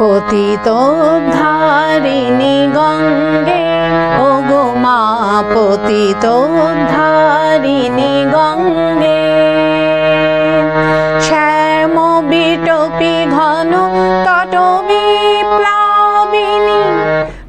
পতিত ধারিণী গঙ্গে ও গো মা পতিত ধারিণী গঙ্গে। শ্যাম বিটপি ঘন তটবি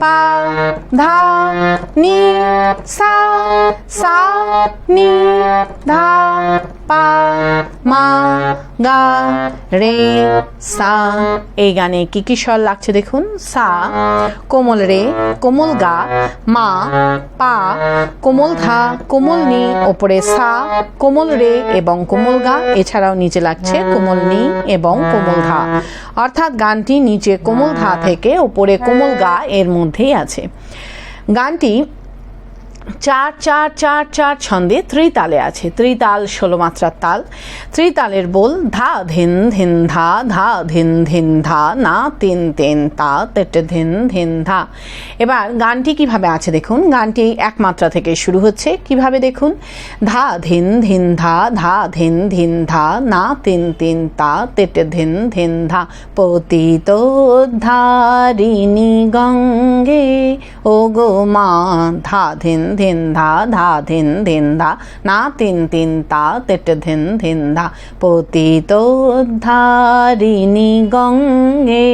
পা ধা নি সা সা নি ধা পা, মা, গা, রে, সা। এই গানে কি কি স্বর লাগছে দেখুন? সা, কোমল রে, কোমল গা, মা, পা, কোমল ধা কোমল নি, ওপরে সা, কোমল রে এবং কোমল গা। এছাড়াও নিচে লাগছে কোমল নি এবং কোমল ধা অর্থাৎ গানটি নিচে কোমল ধা থেকে ওপরে কোমল গা এর মধ্যেই আছে। গানটি চার চার চার চার ছন্দে ত্রিতালে আছে। ত্রিতাল ষোলো মাত্রার তাল। ত্রিতালের বোল ধা, ধিন ধিন, ধা ধা, ধিন ধিন, ধা, না, তিন তিন, তা, তেটে, ধিন ধিন, ধা। এবার গানটি কীভাবে আছে দেখুন। গানটি এক মাত্রা থেকে শুরু হচ্ছে। কীভাবে দেখুন? ধা, ধিন ধিন, ধা ধা, ধিন ধিন, ধা, না, তিন তিন, তা, তেটে, ধিন ধিন, ধা। পতিত ধারিণী গঙ্গে ও গো মা, ধা, ধিন ধিন ধা ধা ধিন ধিন ধা না তিন তিন তা তেট ধিন ধিন ধা পতিত ধারিণী গঙ্গে।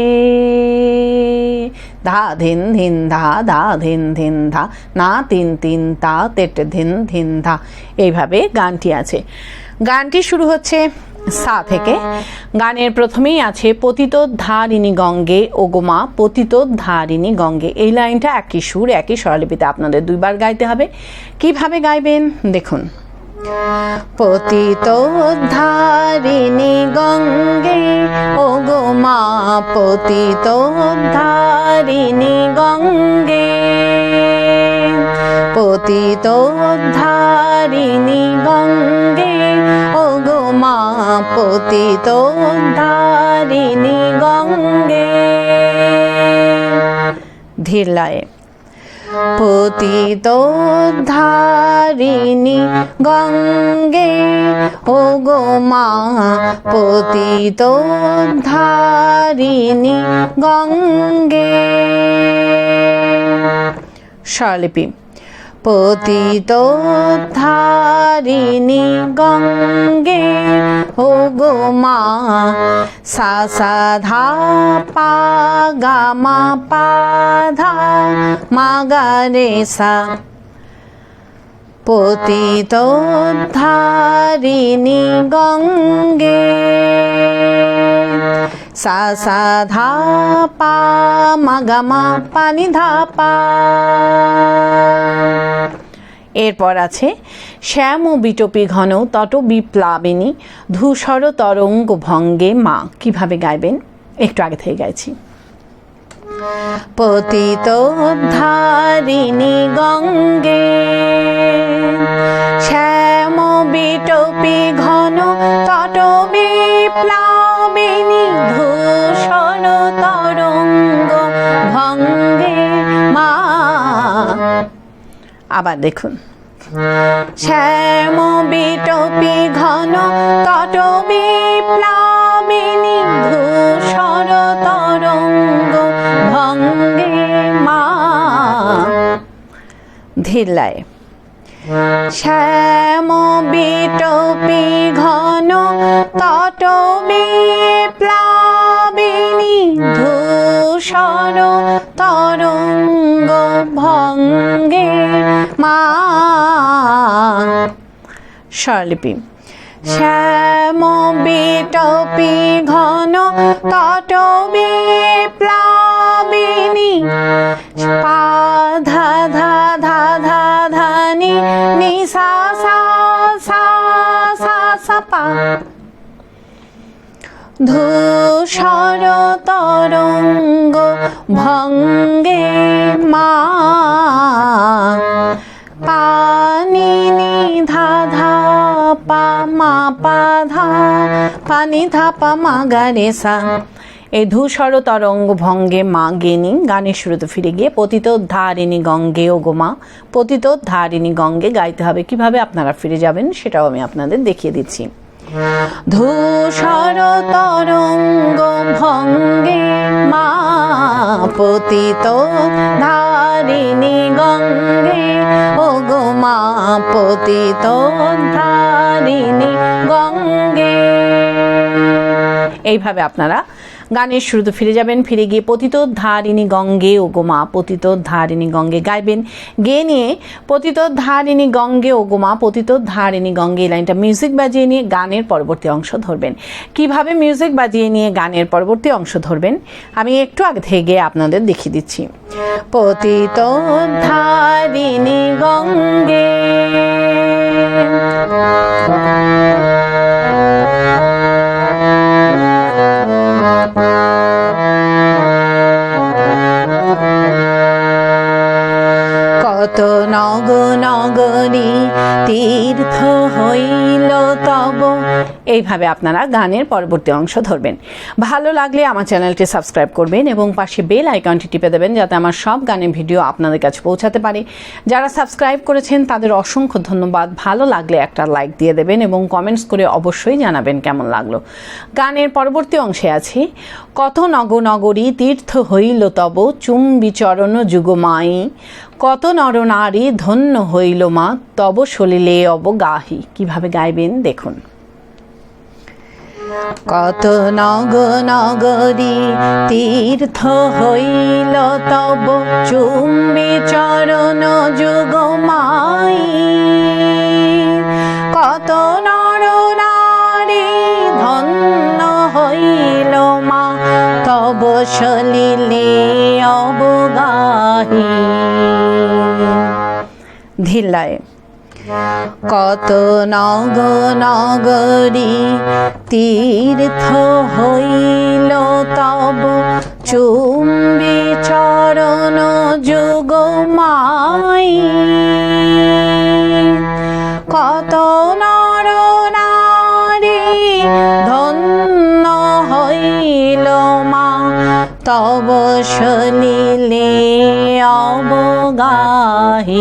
ধা ধিন ধিন ধা ধা ধিন ধিন ধা না তিন তিন তা তেট ধিন ধিন ধা এইভাবে গানটি আছে। গানটি শুরু হচ্ছে সা থেকে। গানের প্রথমেই আছে, পতিত ধারিণী গঙ্গে ওগোমা পতিত ধারিণী গঙ্গে। এই লাইনটা একই সুর, একই স্বরলিপিতে আপনাদের দুইবার গাইতে হবে। কীভাবে গাইবেন? দেখুন। পতিত ধারিণী গঙ্গে ওগোমা পতিত ধারিণী গঙ্গে। পতিত ধারিণী গঙ্গে পতিত ধারিণী গঙ্গে। ধীর লয়ে। পতিত ধারিণী গঙ্গে। ও গো মা পতিত ধারিণী গঙ্গে। স্বরলিপি। পতিত ধারিণী গঙ্গে ও গো মা, সা সা ধা পা গা মা পা ধা, মা গা রে সা। পতিত ধারিণী গঙ্গে সা সা ধা পা, মা গা মা পানি ধা পা। এরপর আছে, শ্যাম ও বিটপি ঘন তট বিপ্লাবিনী, ধূসর তরঙ্গ ভঙ্গে মা। কীভাবে গাইবেন? একটু আগে থেকে গাইছি। পতিত ধারিণী গঙ্গে, শ্যাম বিটপি ঘন তট বিপ্লাবিনী, ধূসর তরঙ্গ আবার দেখুন। শ্যাম বিটপি ঘন তট বিপ্লাবিনী ধূসর তরঙ্গ ভঙ্গে মা। ধীরলায়। শ্যাম বিটপি ঘন তট বিপ্লাবিনী ধূসর তরঙ্গ ভঙ্গে মা স্বরলিপি। শ্যাম বিটপি ঘন তট বিপ্লাবিনী পা ধা ধা ধা ধা ধা নি নি সা সা সা সা সা পা। ধূসর তরঙ্গ ভঙ্গে মা। পানি ধা পা মা পা ধা, পানি ধা পা মা গা রে সা। এই ধূসর তরঙ্গ ভঙ্গে মা গেনি, গানের শুরুতে ফিরে গিয়ে পতিত ধারিণী গঙ্গে, ও গোমা পতিত ধারিণী গঙ্গে গাইতে হবে। কীভাবে আপনারা ফিরে যাবেন সেটাও আমি আপনাদের দেখিয়ে দিচ্ছি। ধূসর তরঙ্গ ভঙ্গে মা পতিত ধারিণী গঙ্গে। ও গো মা পতিত ধারিণী গঙ্গে। এইভাবে আপনারা গানের শুরুতে ফিরে যাবেন, ফিরে গিয়ে পতিত ধারিণী গঙ্গে ও গোমা পতিত ধারিণী গঙ্গে গাইবেন। গেয়ে নিয়ে পতিত ধারিণী গঙ্গে ও গোমা পতিত ধারিণী গঙ্গে এই লাইনটা মিউজিক বাজিয়ে নিয়ে গানের পরবর্তী অংশ ধরবেন। কীভাবে মিউজিক বাজিয়ে নিয়ে গানের পরবর্তী অংশ ধরবেন, আমি একটু আগে থেকে আপনাদের দেখিয়ে দিচ্ছি। পতিত ধারিণী গঙ্গে কত নগ নগরী তীর্থ হইল তব এইভাবে আপনারা গানের পরবর্তী অংশ ধরবেন। ভালো লাগলে আমার চ্যানেলটি সাবস্ক্রাইব করবেন এবং পাশে বেল আইকনটি টিপে দেবেন যাতে আমার সব গানের ভিডিও আপনাদের কাছে পৌঁছাতে পারে। যারা সাবস্ক্রাইব করেছেন, তাদের অসংখ্য ধন্যবাদ। ভালো লাগলে একটা লাইক দিয়ে দেবেন এবং কমেন্টস করে অবশ্যই জানাবেন কেমন লাগল। গানের পরবর্তী অংশে আছে। কত নগনগরী তীর্থ হইল তব চুম্বি চরণ যুগমাই কত নরনারী ধন্য হইল মা, তব সলিলে অবগাহি। কীভাবে গাইবেন? দেখুন। কত নগ নগরী তীর্থ হইল তব ধিল্লায় কত নগ নগরী তীর্থ হইল তব। চুম্বি চরণ যুগ মাই। কত নর নারী ধন্য হইল মা। তব সলিলে অবগাহি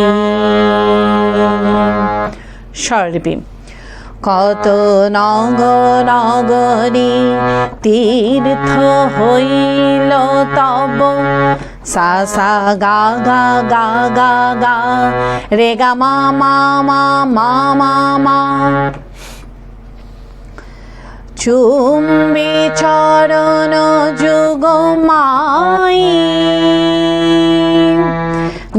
স্বরলিপি। কত নগ নগরী তীর্থ হইল তব। সা সা গা গা গা গা গা রে গা মা মা মা মা মা মা। চুম্বি চরণ যুগ মাই।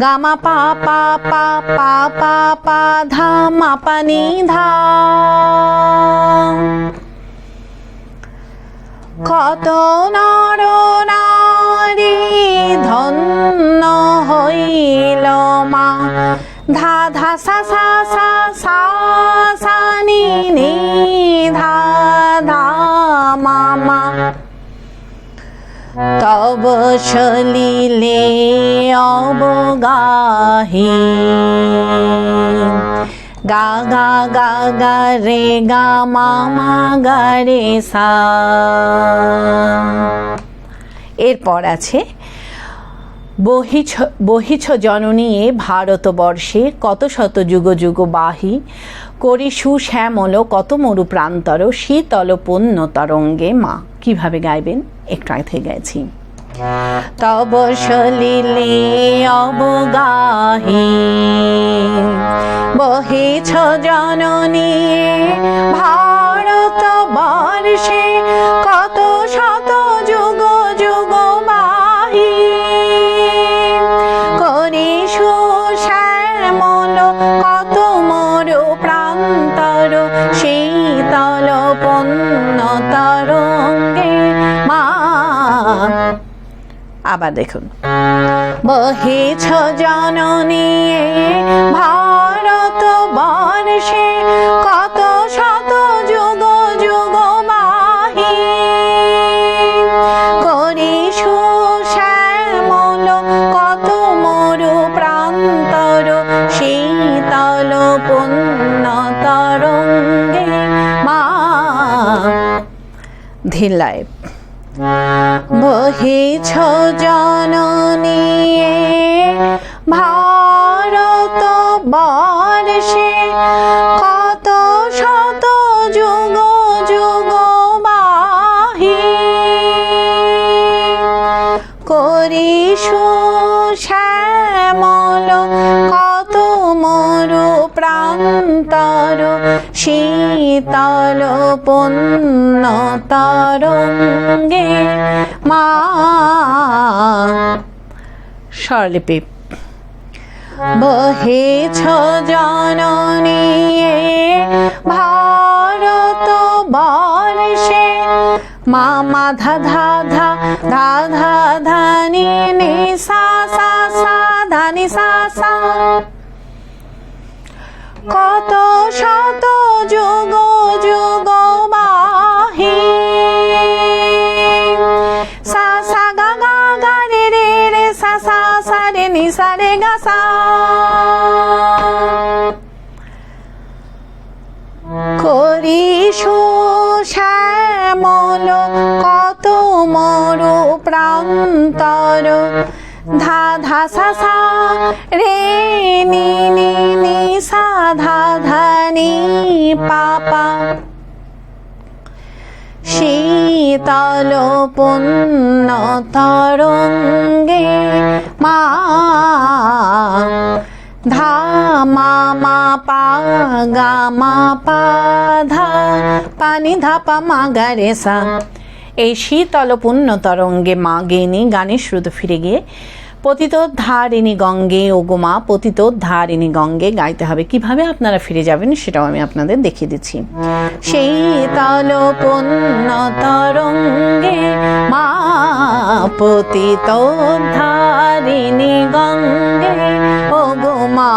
গামা পা পা পা পা পা পা ধা মা পা নি ধা। কত নর নারী ধন্য হইল মা। ধা ধা সা সা সা সা সা নি নি ধা ধা মা তব সলিলে অবগাহি। গা গা গা গা, রে, গা মামা গা, রে, সা। এরপর আছে বহিছ বহিছ জননী এ ভারতবর্ষে কত শত যুগ যুগ বাহি, করি সুশ্যামল কত মরু প্রান্তর শীতল পুণ্য তরঙ্গে মা। কীভাবে গাইবেন? একটু আগে থেকে গেছি তব সলিলে অবগাহি, বহিছ জননী ভারত আবার দেখুন। বহেছ জননী ভারত বর্ষে কত শত যুগ যুগ মাহি। করি সুশ্যামল কত মরু প্রান্তর, শীতল পুণ্যতরঙ্গে মা। ধিলায় বহেছ জননিয়ে ভারত বর্ষে শীতল পুণ্য তরঙ্গে মা স্বরলিপি। বহেছ জননিয়ে ভারত বর্ষে মা মা ধা ধা ধা ধা ধা ধানি, নি সা সা সা, ধানি সা সা। কত শত যুগ যুগ বাহি। গা গা, রে রে রে, সা সা সা, রে, নি, সা, রে, গা, সা। করিসু শ্যামল, কত মরু প্রান্তর। ধা ধা সা সা রে নি নি নি সা ধা ধা নি পাপা শীতল পুণ্য তরঙ্গে মা ধা মা পা গা মা পা ধা, পানি ধা পা মা গা রে সা। এই শীতল পুণ্য তরঙ্গে মা গেনি গানের শ্রুত ফিরে গিয়ে, পতিত ধারিণী গঙ্গে ওগোমা পতিত ধারিণী গঙ্গে গাইতে হবে। কীভাবে আপনারা ফিরে যাবেন সেটাও আমি আপনাদের দেখিয়ে দিচ্ছি। সেই তাল পুণ্য তরঙ্গে মা, পতিত ধারিণী গঙ্গে ওগোমা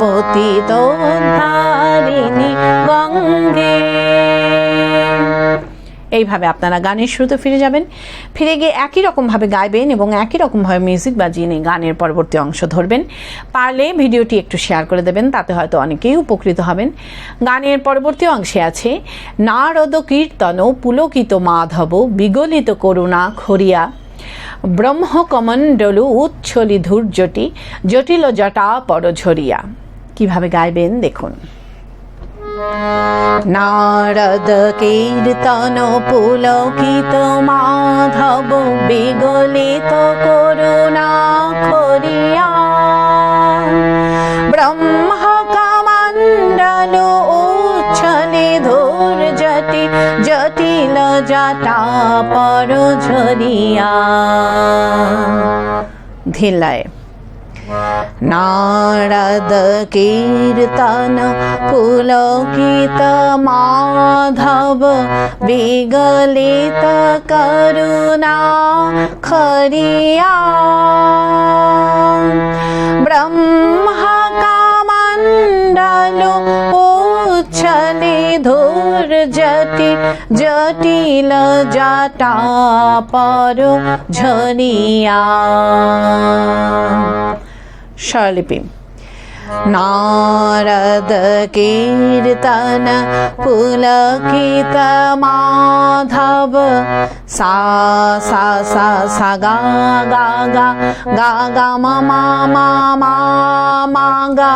পতিত ধারিণী গঙ্গে। এইভাবে আপনারা গানের শুরুতে ফিরে যাবেন। ফিরে গিয়ে একই রকমভাবে গাইবেন এবং একই রকমভাবে মিউজিক বাজিয়ে নিয়ে গানের পরবর্তী অংশ ধরবেন। পারলে ভিডিওটি একটু শেয়ার করে দেবেন, তাতে হয়তো অনেকেই উপকৃত হবেন। গানের পরবর্তী অংশে আছে, নারদ কীর্তন পুলকিত মাধব, বিগলিত করুণা খরিয়া ব্রহ্মকমণ্ডলু উচ্ছলি ধূর্যটি জটিল জটা পরঝরিয়া কীভাবে গাইবেন, দেখুন। নারদ কীর্তন পুলকিত মাধব বিগলিত করুণা খরিয়া ব্রহ্ম কমণ্ডল উচ্ছলে ধূর্যটি জটিল জটা পর ঝরিয়া ধিলায় নারদ কীর্তন পুলকিত মাধব বিগলিত করুণা খরিয়া। ব্রহ্ম কামণ্ডল উচ্ছলে ধূর্যটি জটিল জটা পর ঝরিয়া স্বরলিপি কীর্তন পুলকিত মাধব সা সা সা সা গা গা গা গা গা মা মা মা মা মা গা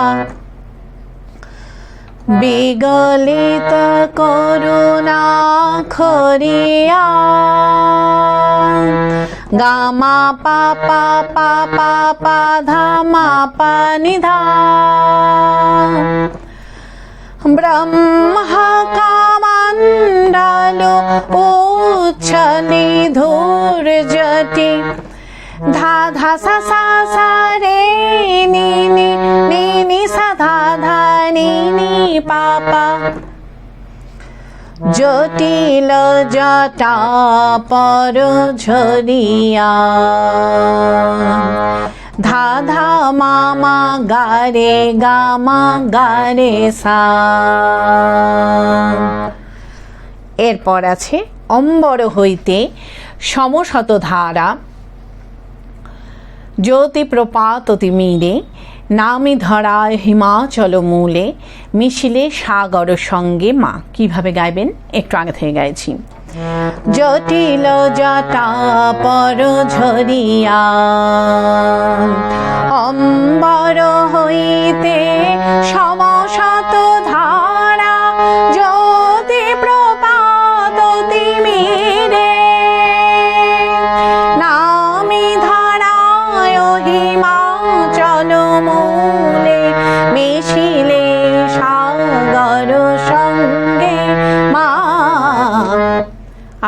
বিগলিত করুণা খরিয়া। গামা পা পা পা পা পা ধা মা পা নিধা ব্রহ্ম কামণ্ডল উচ্ছলি ধূর্যটি ধা ধা সা সা সা রে নি নি নি নি সা ধা ধা নি নি পা পা জটিল জটা পর ঝরিয়া ধা ধা মামা গারে গামা গারে সা এরপর আছে অম্বর হইতে সমশত ধারা জ্যোতি প্রপাততি মিলে নামি ধরায় হিমাচল মূলে মিশিলে সাগর সঙ্গে মা। কীভাবে গাইবেন? একটু আগে থেকে গাইছি। জটিল জটা পর ঝরিয়া, অম্বর হইতে সমশত ধারা জ্যোতি প্রপাত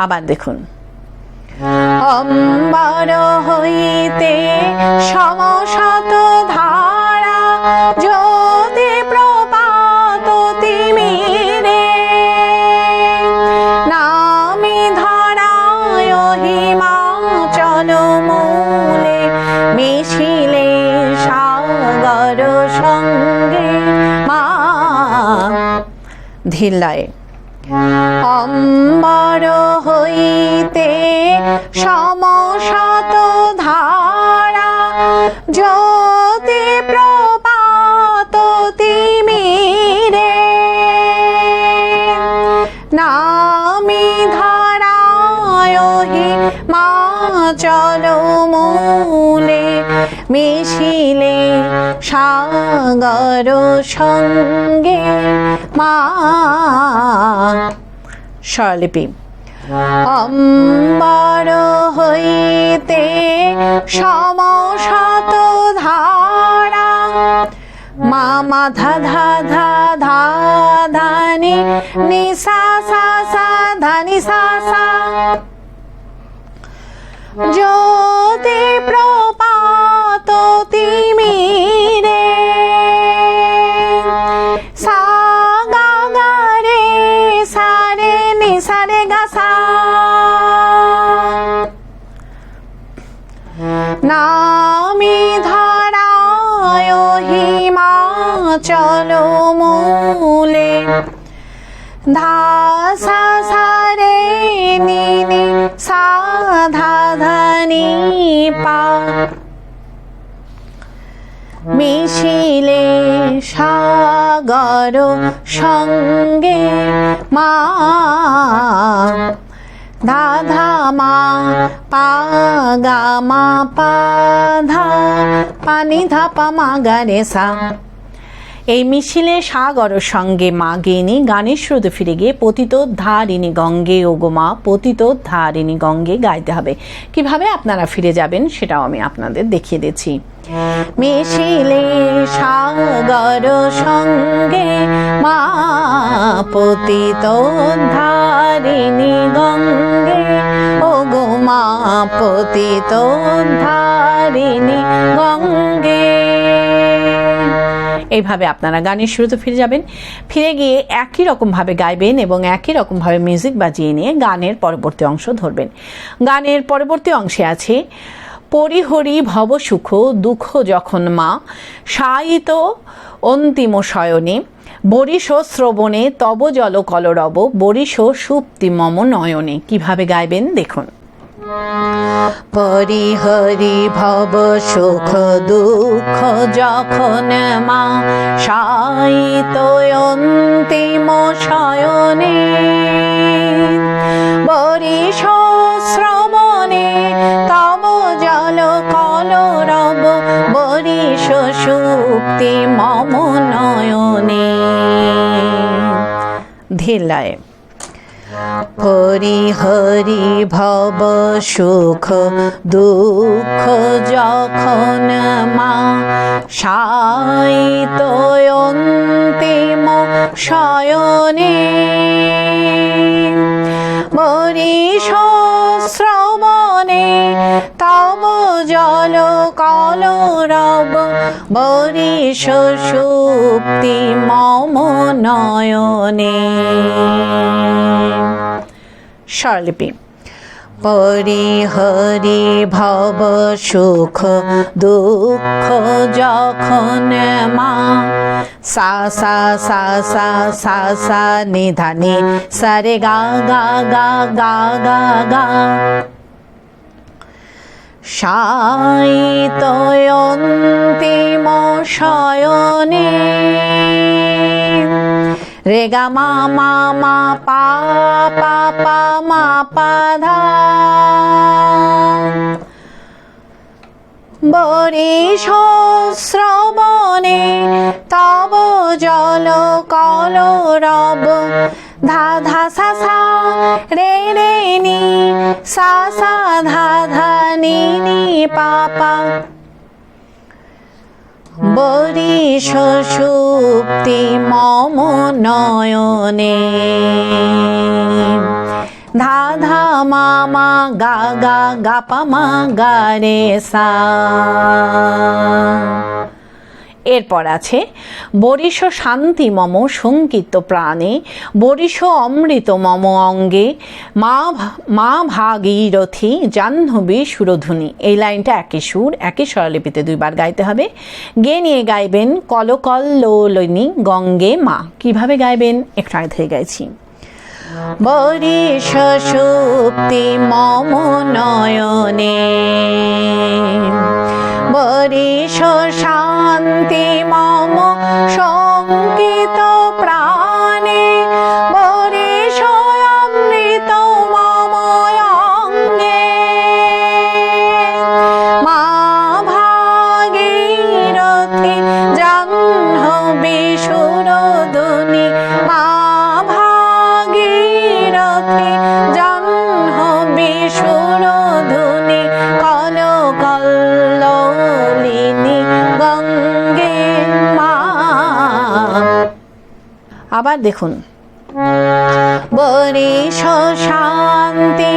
আবার দেখুন। অম্বর হইতে সমশত ধারা জ্যোতি প্রপাত তিমিরে নামি ধারায় হিমাচল মূলে মিছিলে সাগর সঙ্গে মা ধিল্লায়। অম্বর হইতে সমসত ধারা জ্যোতি প্রপাত তিমিরে। নামি ধারায় মা চল মূলে মিছিলে সাগর সঙ্গে মা স্বরলিপি। অম্বর হইতে সমশত ধারা। মা মা ধা ধা ধা ধানি, নি সা সা সা ধানি সা সা। জ্যোতি প্রপাত তিমিরে সা রে গা সা নামি ধারায় হিমাচল মূলে ধা সা সা রে নি নি সা সাগর সঙ্গে মা। ধাধা মা পা গা মা পা ধা পানি ধা পা, মা গা রে সা। এই মিছিলে সাগর সঙ্গে মা, গেনি গানের স্রোতে ফিরে গিয়ে পতিত ধারিণী গঙ্গে, ও গোমা পতিত ধারিণী গঙ্গে গাইতে হবে। কীভাবে আপনারা ফিরে যাবেন সেটাও আমি আপনাদের দেখিয়ে দিচ্ছি। মিছিলে সাগর সঙ্গে মা পতিত ধারিণী গঙ্গে। ও গো মা পতিত ধারিণী গঙ্গে। এইভাবে আপনারা গানের শুরুতে ফিরে যাবেন। ফিরে গিয়ে একই রকমভাবে গাইবেন এবং একই রকমভাবে মিউজিক বাজিয়ে নিয়ে গানের পরবর্তী অংশ ধরবেন। গানের পরবর্তী অংশে আছে পরিহরি ভব সুখ, দুঃখ যখন মা, সায়িত অন্তিম শয়নে। বরিশ শ্রবণে তব জল কলরব বরিশ সুপ্তি মম নয়নে। কীভাবে গাইবেন? দেখুন। পরিহরি ভব সুখ, দুঃখ যখন মা সাইত অন্তিম শয়নে। বরিশ শ্রবণে তব জল কলরব বরিশ সুপ্তি মম নয়নে। ধীলায়। হরি ভব সুখ, দুঃখ যখন মা সাইত অন্তিম শয়নে। বরিশ শ্রবণে তব জল কলরব। বরিশ সুপ্তি মম নয়নে। স্বরলিপি। পরিহরি ভব সুখ দুঃখ যখন মা সা সা সা সা সা সা নিধানি সারে গা গা গা গা গা গা। সাইত অন্তিম শয়নে রে গা মা মা মা পা পা পা মা পাধা বরিশ শ্রবণে তব জল কল রব। ধা ধা সা সা রে রে নি, সা সা ধা ধা নি নি পাপা বরিশ সুপ্তি মম নয়নে। ধা ধা মা মা গা গা গা মা গা রে সা। এরপর আছে বরিশ শান্তি মম সংকিত প্রাণে বরিশ অমৃত মম অঙ্গে, মা মা ভাগীরথী জাহ্নবী সুরধুনি এই লাইনটা একই সুর একই স্বরলিপিতে দুইবার গাইতে হবে। গে নিয়ে গাইবেন কলকল্লোলিনী গঙ্গে মা। কীভাবে গাইবেন? একটু আগে থেকে গাইছি। বরিশ শক্তি মম নয়নে। বরিশ শান্তি মম সংকিত আবার দেখুন। বরিশ শান্তি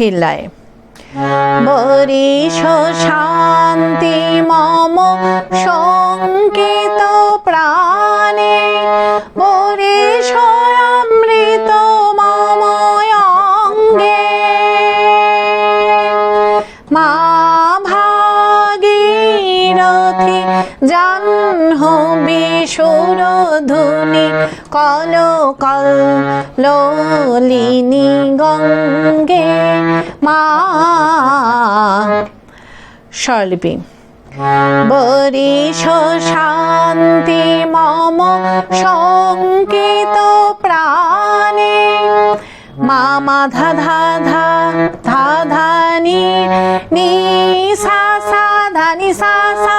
ধীরলায় বরিশ শান্তি মম সংকেত প্রাণে। বরিশ অমৃত মম অঙ্গে। মা ভাগীরথী জাহ্নবী সুরধুনি কল কল কল্লিনী গঙ্গে মা স্বরলিপি। বরিশ শান্তি মম সংকেত প্রাণে মা ধা ধা ধা ধা ধা নি সা সা ধা নি সা সা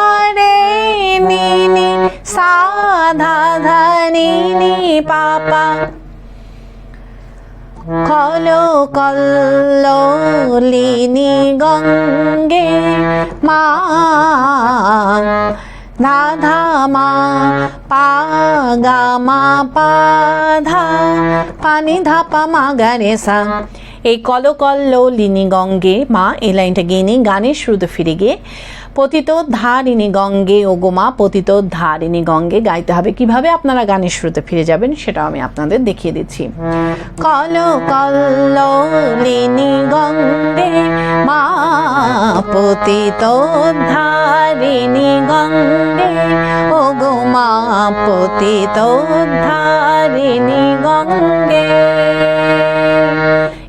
নি নি সা ধা ধা কল কল্লিনী গঙ্গে মা ধা ধা মা পা মা পা ধা পানি ধা পা মা গা এই কল কল্লিনী গঙ্গে, মা এই লাইনটা গিয়ে নিই গানের শুরুতে ফিরে গিয়ে, পতিত ধারিণী গঙ্গে ও গোমা পতিত ধারিণী গঙ্গে গাইতে হবে। কীভাবে আপনারা গানের শুরুতে ফিরে যাবেন সেটাও আমি আপনাদের দেখিয়ে দিচ্ছি। কল কল্লিনী গঙ্গে, মা, পতিত ধারিণী গঙ্গে ও গোমা পতিত ধারিণী গঙ্গে।